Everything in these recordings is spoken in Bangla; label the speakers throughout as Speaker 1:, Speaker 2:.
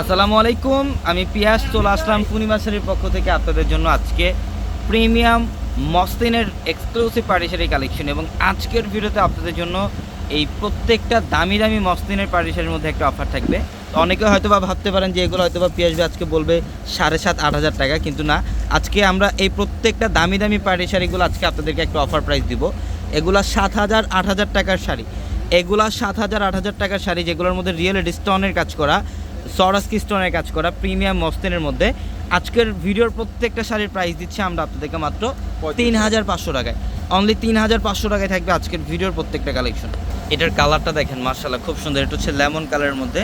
Speaker 1: আসসালামু আলাইকুম, আমি পিয়াস, চলে আসলাম পূর্ণিমাশারির পক্ষ থেকে আপনাদের জন্য আজকে প্রিমিয়াম মস্তিনের এক্সক্লুসিভ পার্টিশারি কালেকশন এবং আজকের ভিডিওতে আপনাদের জন্য এই প্রত্যেকটা দামি দামি মস্তিনের পার্টিশারির মধ্যে একটা অফার থাকবে। অনেকে হয়তো বা ভাবতে পারেন যে এগুলো হয়তো বা পিয়াস ভাই আজকে বলবে সাড়ে সাত, আট হাজার টাকা, কিন্তু না। আজকে আমরা এই প্রত্যেকটা দামি দামি পার্টিশারিগুলো আজকে আপনাদেরকে একটা অফার প্রাইস দিব। এগুলা সাত হাজার, আট হাজার টাকার শাড়ি। এগুলা সাত হাজার, আট হাজার টাকার শাড়ি যেগুলোর মধ্যে রিয়েল স্টোনের কাজ করা। সরাসকি স্টোনের কাজ করা প্রিমিয়াম মস্তিনের মধ্যে। আজকের ভিডিওর প্রত্যেকটা শাড়ির প্রাইস দিচ্ছি আমরা আপনাদেরকে মাত্র তিন হাজার। পাঁচশো টাকায়। অনলি তিন হাজার পাঁচশো টাকায় থাকবে আজকের ভিডিওর প্রত্যেকটা কালেকশন এটার কালারটা দেখেন মার্শাল্লাহ খুব সুন্দর। এটা হচ্ছে লেমন কালারের মধ্যে।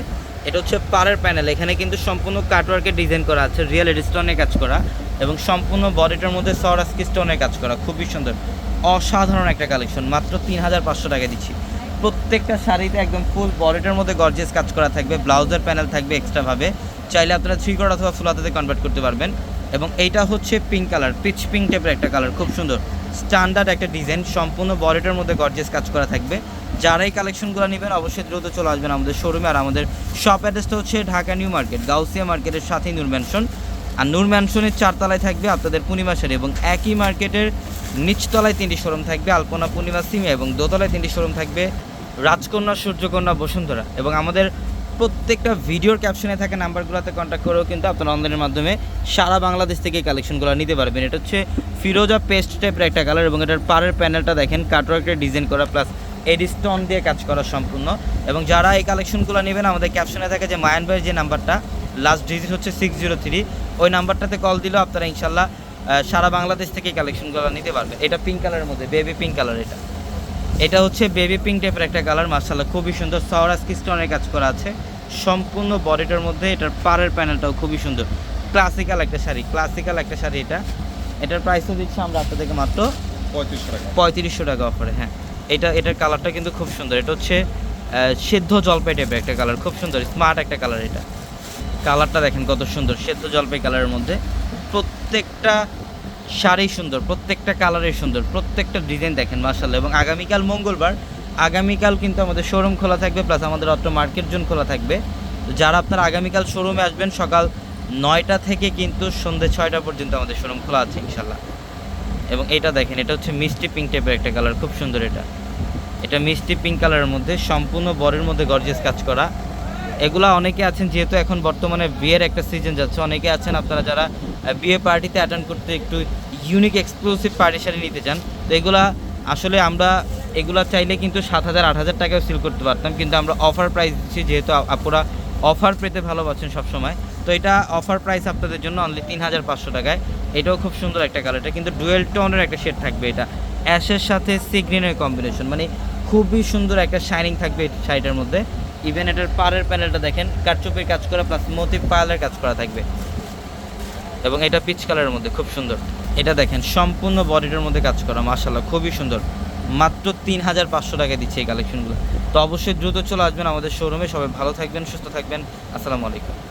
Speaker 1: এটা হচ্ছে পাড়ের প্যানেল এখানে কিন্তু সম্পূর্ণ কাটওয়ার্কের ডিজাইন করা আছে রিয়েল স্টোনের কাজ করা এবং সম্পূর্ণ বডিটার মধ্যে সরাসকি স্টোনের কাজ করা। খুবই সুন্দর। অসাধারণ একটা কালেকশন মাত্র তিন হাজার পাঁচশো টাকা দিচ্ছি। প্রত্যেকটা শাড়িতে একদম ফুল বডিটার মধ্যে গর্জিয়াস কাজ করা থাকবে, ব্লাউজের প্যানেল থাকবে এক্সট্রাভাবে চাইলে আপনারা থ্রি কট অথবা ফুল হাতাতে কনভার্ট করতে পারবেন। এবং এইটা হচ্ছে পিঙ্ক কালার পিচ পিঙ্ক টাইপের একটা কালার খুব সুন্দর। স্ট্যান্ডার্ড একটা ডিজাইন সম্পূর্ণ বডিটার মধ্যে গর্জিয়াস কাজ করা থাকবে। যারা এই কালেকশনগুলো নেবেন, অবশ্যই দ্রুত চলে আসবেন আমাদের শোরুমে আর আমাদের শপ অ্যাড্রেসটা হচ্ছে ঢাকা নিউ মার্কেট, গাউসিয়া মার্কেটের সাথেই নূর ম্যানশন আর নূর ম্যানশনের চারতলায় থাকবে আপনাদের পূর্ণিমা শাড়ি এবং একই মার্কেটের নিচতলায় তিনটি শোরুম থাকবে, আলপনা পূর্ণিমা সিমে এবং দোতলায় তিনটি শোরুম থাকবে রাজকন্যা, সূর্যকন্যা, বসুন্ধরা এবং আমাদের প্রত্যেকটা ভিডিওর ক্যাপশনে থাকা নাম্বারগুলোতে কন্ট্যাক্ট করেও কিন্তু আপনারা অনলাইনের মাধ্যমে সারা বাংলাদেশ থেকে কালেকশনগুলো নিতে পারবেন। এটা হচ্ছে ফিরোজা পেস্ট টাইপের একটা কালার এবং এটার পাড়ের প্যানেলটা দেখেন কাটওয়ার্কের ডিজাইন করা প্লাস এডি স্টোন দিয়ে কাজ করা সম্পূর্ণ এবং যারা এই কালেকশনগুলো নেবেন, আমাদের ক্যাপশনে থাকে যে মায়ান ভাইয়ের যে নাম্বারটা লাস্ট ডিজিট হচ্ছে সিক্স জিরো থ্রি ওই নাম্বারটাতে কল দিলেও আপনারা ইনশাল্লাহ সারা বাংলাদেশ থেকে কালেকশনগুলো নিতে পারবেন। এটা পিঙ্ক কালারের মধ্যে বেবি পিঙ্ক কালার এটা। এটা হচ্ছে বেবি পিঙ্ক টাইপের একটা কালার মার্শাল্লাহ খুবই সুন্দর। সরাস স্টোনের কাজ করা আছে। সম্পূর্ণ বডিটার মধ্যে এটার পাড়ের প্যানেলটাও খুবই সুন্দর। ক্লাসিক্যাল একটা শাড়ি ক্লাসিক্যাল একটা শাড়ি এটা। এটার প্রাইসও দিচ্ছি আমরা আপনাদেরকে মাত্র
Speaker 2: পঁয়ত্রিশশো টাকা।
Speaker 1: পঁয়ত্রিশশো টাকা অফারে হ্যাঁ। এটা এটার কালারটা কিন্তু খুব সুন্দর। এটা হচ্ছে সেদ্ধ জলপাই টাইপের একটা কালার খুব সুন্দর স্মার্ট একটা কালার এটা। কালারটা দেখেন কত সুন্দর, সেদ্ধ জলপাই কালারের মধ্যে। প্রত্যেকটা শাড়ি সুন্দর, প্রত্যেকটা কালারই সুন্দর, প্রত্যেকটা ডিজাইন দেখেন মার্শাল্লাহ এবং আগামীকাল মঙ্গলবার, আগামীকাল কিন্তু আমাদের শোরুম খোলা থাকবে প্লাস আমাদের অত্র মার্কেট জোন খোলা থাকবে। তো যারা আপনারা আগামীকাল শোরুমে আসবেন, সকাল নয়টা থেকে কিন্তু সন্ধ্যে ছয়টা পর্যন্ত আমাদের শোরুম খোলা আছে ইনশাল্লাহ এবং এটা দেখেন, এটা হচ্ছে মিষ্টি পিঙ্ক টাইপের একটা কালার খুব সুন্দর এটা। এটা মিষ্টি পিঙ্ক কালারের মধ্যে, সম্পূর্ণ বরের মধ্যে গর্জেস কাজ করা। এগুলা অনেকে আছেন, যেহেতু এখন বর্তমানে বিয়ের একটা সিজন যাচ্ছে, অনেকে আছেন আপনারা যারা বিয়ে পার্টিতে অ্যাটেন্ড করতে একটু ইউনিক এক্সক্লুসিভ পার্টি শাড়ি নিতে চান, তো এগুলা আসলে আমরা, এগুলা চাইলে কিন্তু সাত হাজার, আট হাজার টাকাও সেল করতে পারতাম, কিন্তু আমরা অফার প্রাইস দিচ্ছি, যেহেতু আপুরা অফার পেতে ভালোবাসেন সবসময়। তো এটা অফার প্রাইস আপনাদের জন্য অনলি তিন হাজার পাঁচশো টাকায়। এটাও খুব সুন্দর একটা কালার এটা কিন্তু ডুয়েল টোনের একটা শেড থাকবে এটা। অ্যাশের সাথে সি গ্রিনের কম্বিনেশন মানে খুবই সুন্দর একটা শাইনিং থাকবে শাড়িটার মধ্যে। ইভেন এটার পাড়ের প্যানেলটা দেখেন কারচুপির কাজ করা প্লাস মোতিভ পায়ালের কাজ করা থাকবে। এবং এটা পিচ কালারের মধ্যে, খুব সুন্দর। এটা দেখেন, সম্পূর্ণ বডিটার মধ্যে কাজ করা মাশাল্লাহ খুবই সুন্দর। মাত্র তিন হাজার পাঁচশো টাকা দিচ্ছে এই কালেকশনগুলো তো অবশ্যই দ্রুত চলে আসবেন আমাদের শোরুমে সবাই ভালো থাকবেন, সুস্থ থাকবেন। আসসালামু আলাইকুম।